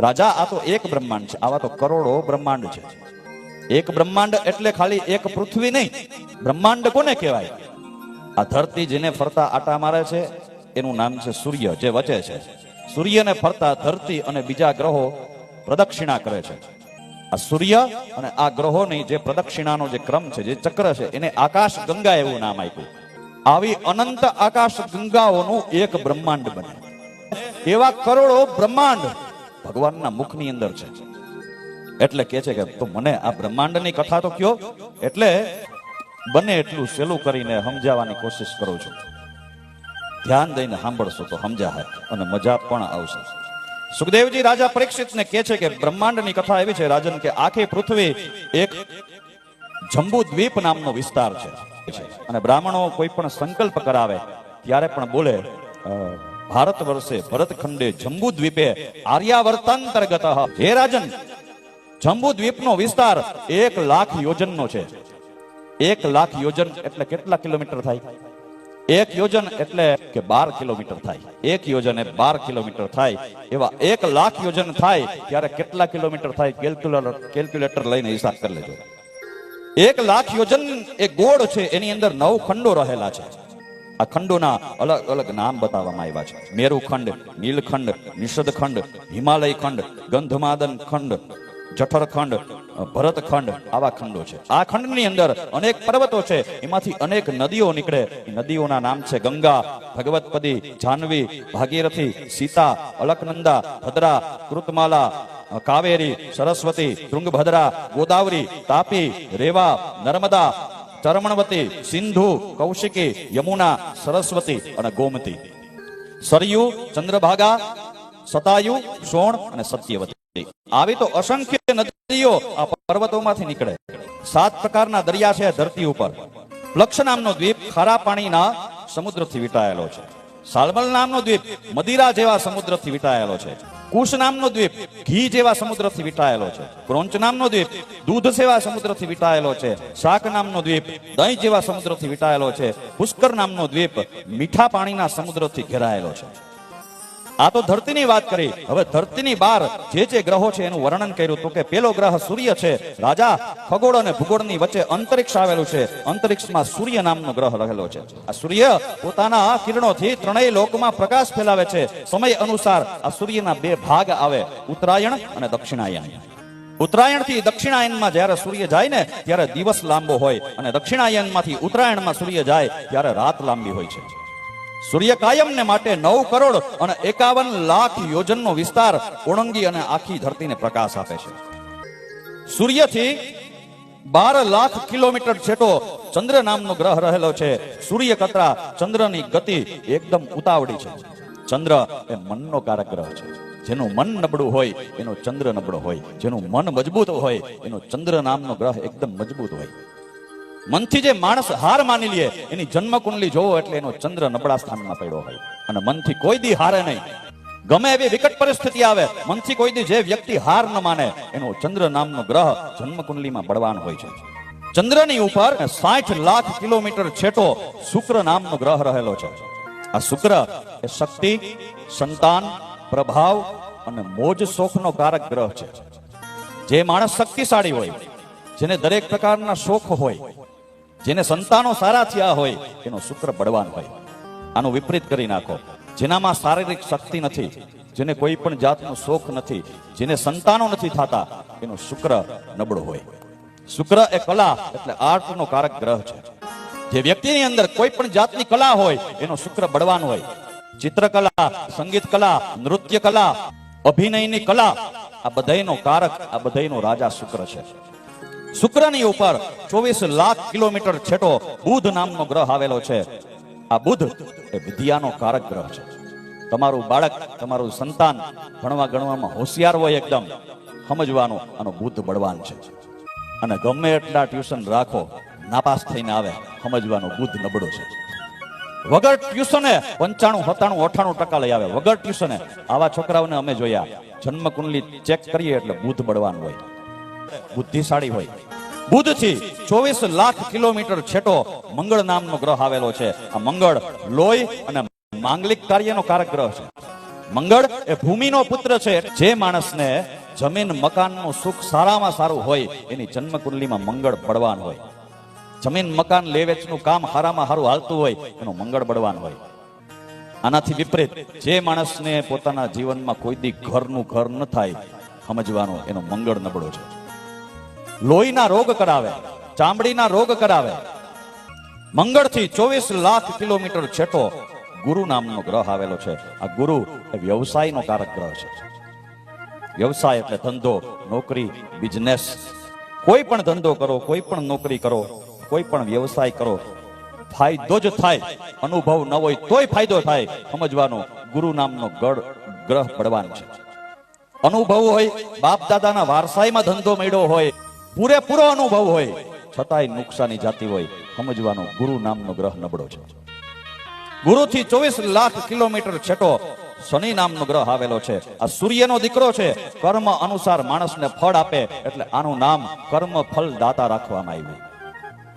રાજા, આ તો એક બ્રહ્માંડ છે. આવા તો કરોડો બ્રહ્માંડ છે. એક બ્રહ્માંડ એટલે ખાલી એક પૃથ્વી નહીં. બ્રહ્માંડ કોને કહેવાય? આ ધરતી જેને ફરતા આટા મારે છે, એનું નામ છે સૂર્ય, જે વચે છે. સૂર્યને ફરતા ધરતી અને બીજા ગ્રહો પ્રદક્ષિણા કરે છે. આ સૂર્ય અને આ ગ્રહોની જે પ્રદક્ષિણાનો જે ક્રમ છે, જે ચક્ર છે, એને આકાશ ગંગા એવું નામ આપ્યું. આવી અનંત આકાશ ગંગાઓનું એક બ્રહ્માંડ બને. એવા કરોડો બ્રહ્માંડ ભગવાનના મુખની અંદર છે. એટલે કે છે કે, તો મને આ બ્રહ્માંડની કથા તો કયો? એટલે બને એટલું સહેલું કરીને સમજાવવાની કોશિશ કરું છું. ધ્યાન દઈને સાંભળશો તો સમજાય અને મજા પણ આવશે. સુખદેવજી રાજા પરીક્ષિતને કહે છે કે, બ્રહ્માંડની કથા એવી છે, રાજન, કે આખી પૃથ્વી એક જંબુ દ્વીપ નામનો વિસ્તાર છે. અને બ્રાહ્મણો કોઈ પણ સંકલ્પ કરાવે, ત્યારે પણ બોલે ભારત વર્ષે ભરતખંડે જંબુ દ્વીપે આર્યાવર્તાંતર્ગત, હે રાજન જંબુ દ્વીપનો વિસ્તાર એક લાખ યોજનનો છે. એક લાખ યોજન એટલે કેટલા કિલોમીટર થાય? એક યોજન એટલે કે બાર કિલોમીટર થાય. એક યોજન એ બાર કિલોમીટર થાય. એવા એક લાખ યોજન થાય ત્યારે કેટલા કિલોમીટર થાય? કેલ્ક્યુલેટર કેલ્ક્યુલેટર લઈને હિસાબ કરી લેજો. એક લાખ યોજન એ ગોળ છે, એની અંદર નવ ખંડો રહેલા છે. આ ખંડોના અલગ અલગ નામ બતાવવામાં આવ્યા છે. મેરુખંડ નીલખંડ નિષદખંડ હિમાલય ખંડ, ગંધમાદન ખંડ જઠરખંડ ભરતખંડ આવા ખંડો છે. આ ખંડની અંદર અનેક પર્વતો છે. એમાંથી અનેક નદીઓ નીકળે. નદીઓના નામ છે ગંગા, ભગવતપદી જાહ્નવી ભાગીરથી, સીતા, અલકનંદા, ભદ્રા, કૃતમાલા કાવેરી, સરસ્વતી તૃંગભદ્રા ગોદાવરી, તાપી, રેવા, નર્મદા ચરમણવતી સિંધુ કૌશિકી યમુના સરસ્વતી અને ગોમતી સરયુ ચંદ્રભાગા સતાયુ સોણ અને સત્યવતી આવી તો અસંખ્ય નદીઓ આ પર્વતોમાંથી નીકળે સાત પ્રકારના દરિયા છે ધરતી ઉપર. લક્ષ નામનો દ્વીપ ખારા પાણીના સમુદ્રથી વિટાયેલો છે. સાલમલ નામનો દ્વીપ મદિરા જેવા સમુદ્રથી વિટાયેલો છે. કુશ નામનો દ્વીપ ઘી જેવા સમુદ્રથી વિટાયેલો છે. ક્રોંચ નામનો દ્વીપ દૂધ જેવા સમુદ્રથી વિટાયેલો છે. શાક નામનો દ્વીપ દહીં જેવા સમુદ્રથી વિટાયેલો છે. પુષ્કર નામનો દ્વીપ મીઠા પાણીના સમુદ્રથી ઘેરાયેલો છે. આ તો ધરતીની વાત કરી. હવે ધરતીની બહાર જે જે ગ્રહો છે એનું વર્ણન કર્યું તો કે પેલો ગ્રહ સૂર્ય છે. રાજા ખગોળ અને ભૂગોળની વચ્ચે અંતરિક્ષ આવેલું છે. અંતરિક્ષમાં સૂર્ય નામનો ગ્રહ રહેલો છે. આ સૂર્ય પોતાના કિરણોથી ત્રણેય લોકમાં પ્રકાશ ફેલાવે છે. સમય અનુસાર આ સૂર્યના બે ભાગ આવે. ઉત્તરાયણ અને દક્ષિણાયણ ઉત્તરાયણથી દક્ષિણાયનમાં જ્યારે સૂર્ય જાય ને, ત્યારે દિવસ લાંબો હોય અને દક્ષિણાયનમાંથી ઉત્તરાયણમાં સૂર્ય જાય, ત્યારે રાત લાંબી હોય છે. સૂર્ય માટે નવ કરોડ અને એકાવન લાખ યોજનનો વિસ્તાર ઓળંગી અને આખી ધરતીને પ્રકાશ આપે છે. સૂર્યથી બાર લાખ કિલોમીટર છેટો ચંદ્ર નામનો ગ્રહ રહેલો છે. સૂર્ય કતરા ચંદ્રની ગતિ એકદમ ઉતાવળી છે. ચંદ્ર એ મનનો કારક ગ્રહ છે. જેનું મન નબળું હોય, એનો ચંદ્ર નબળો હોય. જેનું મન મજબૂત હોય, એનો ચંદ્ર નામનો ગ્રહ એકદમ મજબૂત હોય. મનથી જે માણસ હાર માની લે, એની જન્મ કુંડલી જોવો એટલે એનો ચંદ્ર નબળા સ્થાનમાં પડ્યો હોય. અને મનથી કોઈ દી હારે નહીં. ગમે એવી વિકટ પરિસ્થિતિ આવે, મનથી કોઈ દી જે વ્યક્તિ હાર ન માને, એનો ચંદ્ર નામનો ગ્રહ જન્મ કુંડલીમાં બળવાન હોય છે. ચંદ્રની ઉપર સાઠ લાખ કિલોમીટર છેટો શુક્ર નામનો ગ્રહ રહેલો છે. આ શુક્ર એ શક્તિ, સંતાન, પ્રભાવ અને મોજ શોખનો કારક ગ્રહ છે. જે માણસ શક્તિશાળી હોય, જેને દરેક પ્રકારના શોખ હોય જેને સંતાનો સારા થયા હોય એનો શુક્ર બળવાન હોય. આનું વિપરીત કરી નાખો. જેનામાં શારીરિક શક્તિ નથી, જેને કોઈ પણ જાતનો શોખ નથી, જેને સંતાનો નથી થતા એનો શુક્ર નબળો હોય. શુક્ર એ કલા એટલે આર્ટનો કારક ગ્રહ છે. જે વ્યક્તિની અંદર કોઈ પણ જાતની કલા હોય, એનો શુક્ર બળવાન હોય. ચિત્રકલા, સંગીત કલા, નૃત્ય કલા, અભિનયની કલા, આ બધાયનો કારક, આ બધાયનો રાજા શુક્ર છે. શુક્રની ઉપર ચોવીસ લાખ કિલોમીટર છેટો બુધ નામનો ગ્રહ આવેલો છે. આ બુધ એ વિદ્યાનો કારક ગ્રહ છે. તમારું બાળક, તમારું સંતાન ભણવા ગણવામાં હોશિયાર હોય એકદમ, સમજવાનું આનો બુદ્ધ બળવાન છે. અને ગમે એટલા ટ્યુશન રાખો, નાપાસ થઈને આવે, સમજવાનો બુદ્ધ નબળો છે. વગર ટ્યુશને પંચાણું, સત્તાણું, અઠાણું ટકા લઈ આવે. વગર ટ્યુશને. આવા છોકરાઓને અમે જોયા. જન્મ કુંડલી ચેક કરીએ એટલે બુદ્ધ બળવાન હોય. બુદ્ધિશાળી હોય. બુધથી ચોવીસ લાખ કિલોમીટર છેટો મંગળ નામનો ગ્રહ આવેલો છે. આ મંગળ લોહી અને માંગલિક કાર્યનો કારક ગ્રહ છે. મંગળ એ ભૂમિનો પુત્ર છે. જે માણસને જમીન, મકાનનું સુખ સારામાં સારું હોય, એની જન્મકુંડલીમાં મંગળ બળવાન હોય. જમીન, મકાન, લેવેચનું કામ હારામાં હારું હાલતું હોય, એનું મંગળ બળવાન હોય. આનાથી વિપરીત, જે માણસને પોતાના જીવનમાં કોઈ દી ઘરનું ઘર ન થાય, સમજવાનું એનો મંગળ નબળો છે. લોહીના રોગ કરાવે, ચામડીના રોગ કરાવે. મંગળથી ચોવીસ લાખ કિલોમીટર છેટો ગુરુ નામનો ગ્રહ આવેલો છે. આ ગુરુ એ વ્યવસાયનો કારક ગ્રહ છે. વ્યવસાય એટલે ધંધો, નોકરી બિઝનેસ કોઈ પણ ધંધો કરો, કોઈ પણ નોકરી કરો, કોઈ પણ વ્યવસાય કરો, ફાયદો જ થાય, અનુભવ ન હોય તોય ફાયદો થાય, સમજવાનો, ગુરુ નામનો ગઢ, ગ્રહ પડવાનો છે. અનુભવ હોય, બાપ દાદાના વારસાઈમાં ધંધો મળ્યો હોય પૂરેપૂરો અનુભવ હોય, છતાંય નુકસાની જાતી હોય, સમજવાનો ગુરુ નામનો ગ્રહ નબળો છે. ગુરુથી ચોવીસ લાખ કિલોમીટર છેટો શનિ નામનો ગ્રહ આવેલો છે. આ સૂર્યનો દીકરો છે. કર્મ અનુસાર માણસને ફળ આપે, એટલે આનું નામ કર્મ ફળ દાતા રાખવામાં આવ્યું.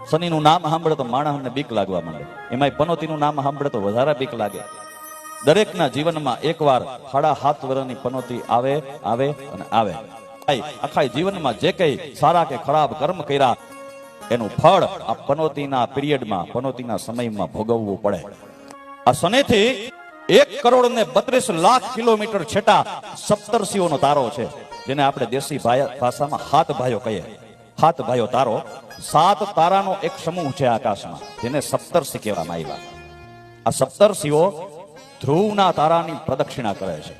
શનિનું નામ સાંભળે તો માણસને બીક લાગવા માંડે. એમાંય પનોતીનું નામ સાંભળે તો વધારે બીક લાગે. દરેકના જીવનમાં એકવાર સાડા હાથ વર્ષની પનોતી આવે આવે અને આવે. આખા જીવનમાં જે કઈ સારા કે ખરાબ કર્મ કર્યા, એનું ફળ આ પનોતીના પિરિયડમાં, પનોતીના સમયમાં ભોગવવું પડે. આ શનિથી એક કરોડ ને બત્રીસ લાખ કિલોમીટર છેટા સપ્તર્ષિઓનો તારો છે, જેને આપણે દેશી ભાષામાં હાથ ભાઈઓ કહીએ. હાથ ભાઈઓ તારો, સાત તારાનો એક સમૂહ છે આકાશમાં, જેને સપ્તર્ષિ કહેવામાં આવ્યા. આ સપ્તર્ષિઓ ધ્રુવના તારાની પ્રદક્ષિણા કરે છે.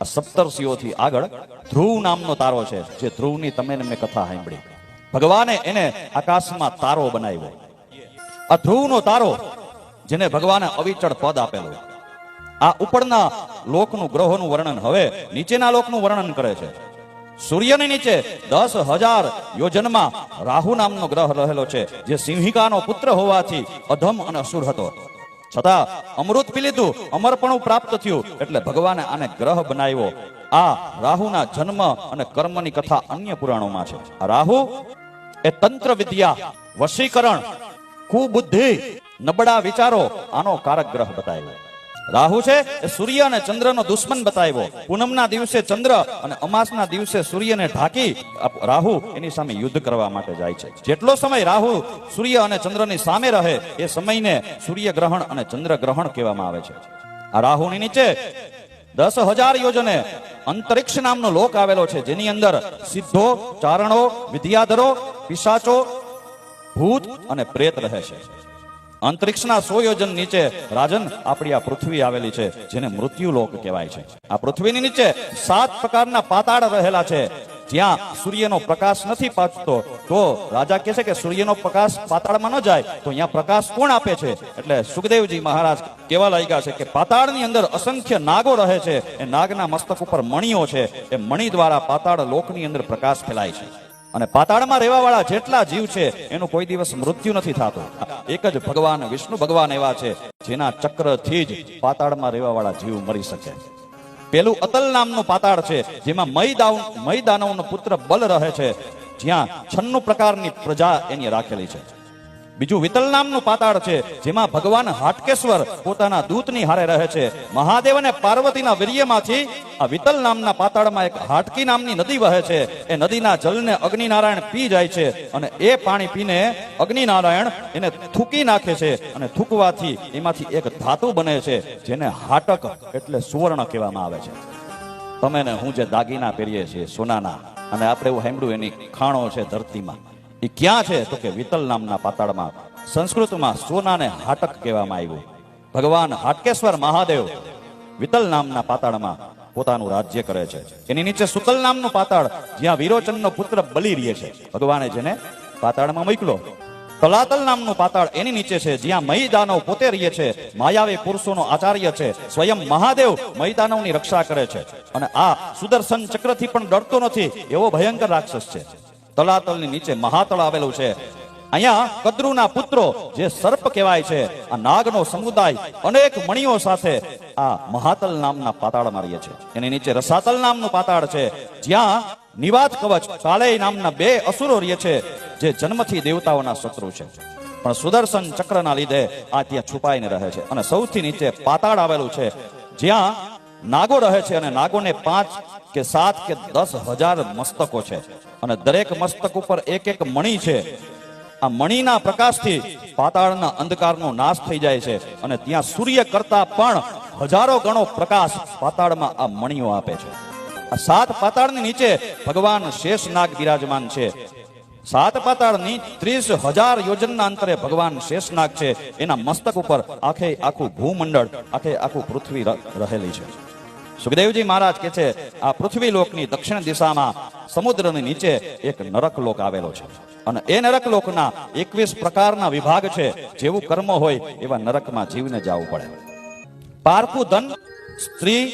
આ સપ્તર્ષિઓથી આગળ ધ્રુવ નામનો તારો છે, જે ધ્રુવની તમે મેં કથા સાંભળી. ભગવાને એને આકાશમાં તારો બનાવ્યો. આ ધ્રુવનો તારો, જેને ભગવાને અવિચળ પદ આપેલું. આ ઉપરના લોકનું ગ્રહોનું વર્ણન હવે નીચેના લોકનું વર્ણન કરે છે. સૂર્યની નીચે દસ હજાર યોજનમાં રાહુ નામનો ગ્રહ રહેલો છે, જે સિંહિકાનો પુત્ર હોવાથી અધમ અને અસુર હતો. છતાં અમૃત પી લીધું, અમરપણું પ્રાપ્ત થયું. એટલે ભગવાને આને ગ્રહ બનાવ્યો. આ રાહુના જન્મ અને કર્મની કથા અન્ય પુરાણોમાં છે. રાહુ એ તંત્ર વિદ્યા, વશીકરણ, કુબુદ્ધિ, નબળા વિચારો, આનો કારક ગ્રહ બતાવ્યો. રાહુ છે એ સૂર્ય અને ચંદ્રનો દુશ્મન બતાવ્યો. પૂનમના દિવસે ચંદ્ર અને અમાસના દિવસે સૂર્યને ઢાંકી રાહુ એની સામે યુદ્ધ કરવા માટે જાય છે. જેટલો સમય રાહુ સૂર્ય અને ચંદ્રની સામે રહે, એ સમયને સૂર્ય ગ્રહણ અને ચંદ્ર ગ્રહણ કહેવામાં આવે છે. આ રાહુની નીચે દસ હજાર યોજને અંતરિક્ષ નામનો લોક આવેલો છે, જેની અંદર સિદ્ધો, ચારણો, વિદ્યાધરો, પિશાચો, ભૂત અને પ્રેત રહે છે. અંતરિક્ષના સો નીચે રાજન આપણી આ પૃથ્વી આવેલી છે, જેને મૃત્યુ લોક કહેવાય છે. આ પૃથ્વીની નીચે સાત પ્રકારના પાતાળ રહેલા છે. જ્યાં સૂર્યનો પ્રકાશ નથી પાચતો તો રાજા કહે છે કે સૂર્યનો પ્રકાશ પાતાળમાં ન જાય, તો અહીંયા પ્રકાશ કોણ આપે છે? એટલે સુખદેવજી મહારાજ કેવા લાગ્યા છે કે પાતાળની અંદર અસંખ્ય નાગો રહે છે. એ નાગના મસ્તક ઉપર મણીઓ છે. એ મણી દ્વારા પાતાળ લોકની અંદર પ્રકાશ ફેલાય છે. અને પાતાળમાં રહેવા વાળા જેટલા જીવ છે, એનું કોઈ દિવસ મૃત્યુ નથી થતું. એક જ ભગવાન, વિષ્ણુ ભગવાન એવા છે, જેના ચક્રથી જ પાતાળમાં રહેવા વાળા જીવ મરી શકે. પેલું અતલ નામનું પાતાળ છે, જેમાં મય દાવ મય પુત્ર બલ રહે છે, જ્યાં છન્નું પ્રકારની પ્રજા એની રાખેલી છે. બીજું વિતલ નામનું પાતાળ છે, જેમાં ભગવાન હાટકેશ્વર પોતાના દૂતની હારે રહે છે. મહાદેવ અને પાર્વતીના વીર્યમાંથી આ વિતલ નામના પાતાળમાં એક હાટકી નામની નદી વહે છે. એ નદીના જલને અગ્નિનારાયણ પી જાય છે અને એ પાણી પીને અગ્નિનારાયણ એને થૂકી નાખે છે અને થૂકવાથી એમાંથી એક ધાતુ બને છે, જેને હાટક એટલે સુવર્ણ કહેવામાં આવે છે. તમે ને હું જે દાગીના પહેરીએ છીએ, સોનાના, અને આપણે એવું સાંભળ્યું એની ખાણો છે ધરતીમાં. એ ક્યાં છે તો કે વિતલ નામના પાતાળમાં, સંસ્કૃતમાં સોનાને હાટક કહેવામાં આવ્યું. ભગવાન હાટકેશ્વર મહાદેવ વિતલ નામના પાતાળમાં પોતાનું રાજ્ય કરે છે. એની નીચે સુતલ નામનું પાતાળ, જ્યાં વિરોચનનો પુત્ર બલી રહે છે. ભગવાને જેને પાતાળમાં મોકલો. તલાતલ નામનું પાતાળ એની નીચે છે, જ્યાં મહીદાનવ પોતે રહીએ છે. માયાવી પુરુષોનો આચાર્ય છે. સ્વયં મહાદેવ મહીદાનવની રક્ષા કરે છે. અને આ સુદર્શન ચક્રથી પણ ડરતો નથી, એવો ભયંકર રાક્ષસ છે. તલાતલની નીચે મહાતળ આવેલું છે. અહીંયા કદ્રુના પુત્રો, જે સર્પ કહેવાય છે, આ નાગનો સમુદાય અનેક મણીઓ સાથે આ મહાતલ નામના પાતાળ મારીએ છે એની નીચે રસાતલ નામનું પાતાળ છે. જ્યાં નિવાત કવચ કાલેય નામના બે અસુરો રહે છે, જે જન્મથી દેવતાઓના શત્રુ છે. પણ સુદર્શન ચક્રના લીધે આ ત્યાં છુપાઈને રહે છે. અને સૌથી નીચે પાતાળ આવેલું છે. જ્યાં નાગો રહે છે અને નાગોને પાંચ કે સાત કે દસ હજાર મસ્તકો છે. અને દરેક મસ્તક ઉપર એક એક મણી છે. આ મણીના પ્રકાશથી પાતાળના અંધકારનો નાશ થઈ જાય છે. અને ત્યાં સૂર્ય કરતા પણ હજારો ગણો પ્રકાશ પાતાળમાં આ મણીઓ આપે છે. આ સાત પાતાળની નીચે ભગવાન શેષનાગ બિરાજમાન છે. સાત પાતાળની ત્રીસ હજાર યોજનના અંતરે ભગવાન શેષનાગ છે. એના મસ્તક ઉપર આખે આખું ભૂમંડળ, આખે આખું પૃથ્વી રહેલી છે. સુખદેવજી મહારાજ કે છે, આ પૃથ્વી લોકની દક્ષિણ દિશામાં સમુદ્રની નીચે એક નરક લોક આવેલો છે. અને એ નરક લોકના એકવીસ પ્રકારના વિભાગ છે, જેવું કર્મ હોય એવા નરકમાં જીવને જવું પડે. પારકું ધન સ્ત્રી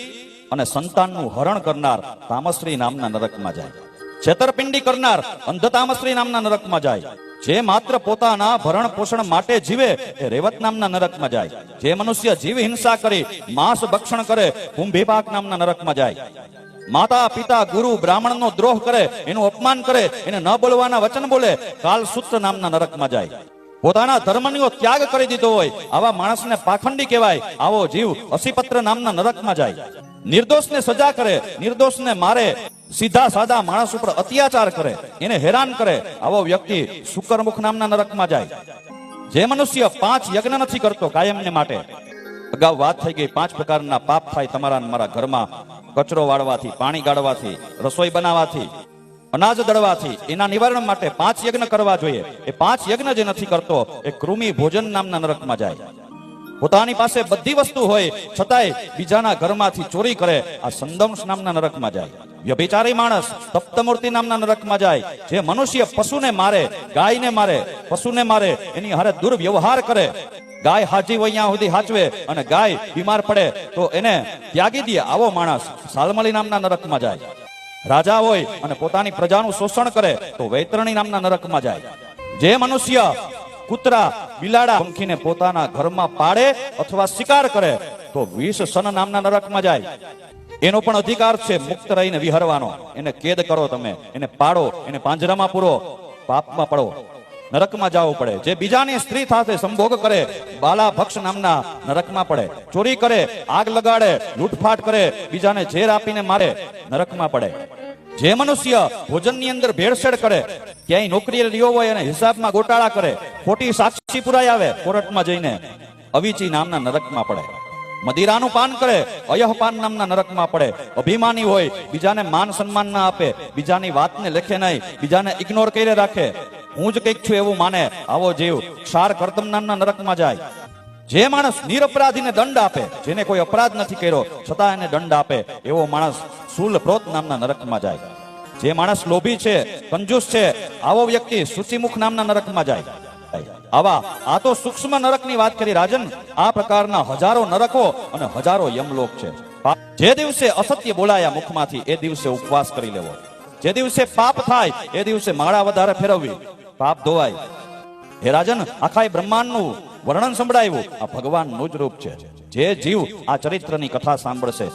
અને સંતાનનું હરણ કરનાર તામશ્રી નામના નરકમાં જાય. છેતરપિંડી કરનાર અંધ તામશ્રી નામના નરકમાં જાય. જે માત્ર પોતાના ભરણ પોષણ માટે જીવે, એ રેવત નામના નરકમાં જાય. જે મનુષ્ય જીવ હિંસા કરી, માંસ ભક્ષણ કરે કુંભીપાક નામના નરકમાં જાય. માતા, પિતા, ગુરુ, બ્રાહ્મણનો દ્રોહ કરે, એનું અપમાન કરે, એને ન બોલવાના વચન બોલે કાલ સૂત્ર નામના નરકમાં જાય. પોતાના ધર્મનો ત્યાગ કરી દીધો હોય, આવા માણસને પાખંડી કહેવાય, આવો જીવ અસીપત્ર નામના નરકમાં જાય. નિર્દોષને સજા કરે, નિર્દોષને મારે, સીધા સાદા માણસ ઉપર અત્યાચાર કરે, એને હેરાન કરે, આવો વ્યક્તિ શુકરમુખ નામના નરકમાં જાય. જે મનુષ્ય પાંચ યજ્ઞ નથી કરતો કાયમને માટે, અગાઉ વાત થઈ ગઈ, પાંચ પ્રકારના પાપ થાય તમારા મારા ઘરમાં, કચરો વાળવાથી, પાણી ગાળવાથી, રસોઈ બનાવવાથી અનાજ દળવાથી એના નિવારણ માટે પાંચ યજ્ઞ કરવા જોઈએ. એ પાંચ યજ્ઞ જે નથી કરતો, એ કૃમિ ભોજન નામના નરકમાં જાય. પોતાની પાસે બધી વસ્તુ હોય, છતાંય બીજાના ઘરમાંથી ચોરી કરે, આ સંદંશ નામના નરકમાં જાય. વ્યભિચારી માણસ તપ્તમૂર્તિ નામના નરકમાં જાય. જે મનુષ્ય પશુને મારે, ગાયને મારે, પશુને મારે, એની હારે દુર્વ્યવહાર કરે. ગાય હાજી હોય સુધી હાચવે અને ગાય બીમાર પડે, તો એને ત્યાગી દે આવો માણસ. સાલમલી નામના નરકમાં જાય. રાજા હોય અને પોતાની પ્રજાનું શોષણ કરે, તો વૈતરણી નામના નરકમાં જાય. જે મનુષ્ય કૂતરા, બિલાડા પંખીને પોતાના ઘરમાં પાડે અથવા શિકાર કરે, તો વિષ સન નામના નરકમાં જાય. એનો પણ અધિકાર છે મુક્ત રહીને વિહરવાનો. એને કેદ કરો તમે, એને પાડો, એને પાંજરામાં પૂરો, પાપમાં પડો. નરકમાં જવું પડે. જે બીજાની સ્ત્રી સાથે સંભોગ કરે, બાલા ભક્ષ નામના નરકમાં પડે. ચોરી કરે, આગ લગાડે, લૂંટફાટ કરે, બીજાને ઝેર આપીને મારે, નરકમાં પડે. જે મનુષ્ય ભોજનની અંદર ભેળસેળ કરે, ક્યાંય નોકરી લ્યો હોય અને હિસાબમાં ગોટાળા કરે, ખોટી સાક્ષી પુરાઈ આવે, કોર્ટમાં જઈને અવિચી નામના નરકમાં પડે. મદિરાનું પાન કરે અયહપાન નામના નરકમાં પડે. અભિમાની હોય, બીજાને માન સન્માન ના આપે, બીજાની વાતને લેખે નહીં, બીજાને ઇગ્નોર કરી રાખે. હું જ કંઈક છું એવું માને. આવો જીવ, ક્ષાર કરતમ નામના નરકમાં જાય. જે માણસ નિરપરાધીને દંડ આપે, જેને કોઈ અપરાધ નથી કર્યો, છતાં એને દંડ આપે, એવો માણસ સુલ પ્રોત નામના નરકમાં જાય. જે માણસ લોભી છે, કંજૂસ છે, આવો વ્યક્તિ સુચિમુખ નામના નરકમાં જાય. આવા, આ તો સૂક્ષ્મ નરકની વાત કરી રાજન. આ પ્રકારના હજારો નરકો અને હજારો યમલોક છે. જે દિવસે અસત્ય બોલાયા મુખમાંથી, એ દિવસે ઉપવાસ કરી લેવો. જે દિવસે પાપ થાય, એ દિવસે માળા વધારે ફેરવવી. પાપ ધોવાય. હે રાજન આખા બ્રહ્માંડનું વર્ણન સંભળાયું. આ ભગવાનનું જ રૂપ છે. જે જીવ આ ચરિત્રની કથા સાંભળશે,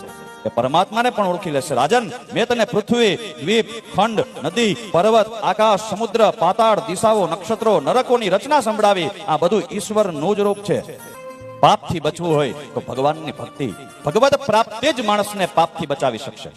એ પરમાત્માને પણ ઓળખી લેશે. રાજન, મેં તને પૃથ્વી, દ્વીપ, ખંડ, નદી, પર્વત, આકાશ, સમુદ્ર, પાતાળ, દિશાઓ, નક્ષત્રો, નરકોની રચના સંભળાવી. આ બધું ઈશ્વરનું જ રૂપ છે. પાપથી બચવું હોય તો ભગવાનની ભક્તિ. ભગવત પ્રાપ્તિ જ માણસને પાપથી બચાવી શકશે.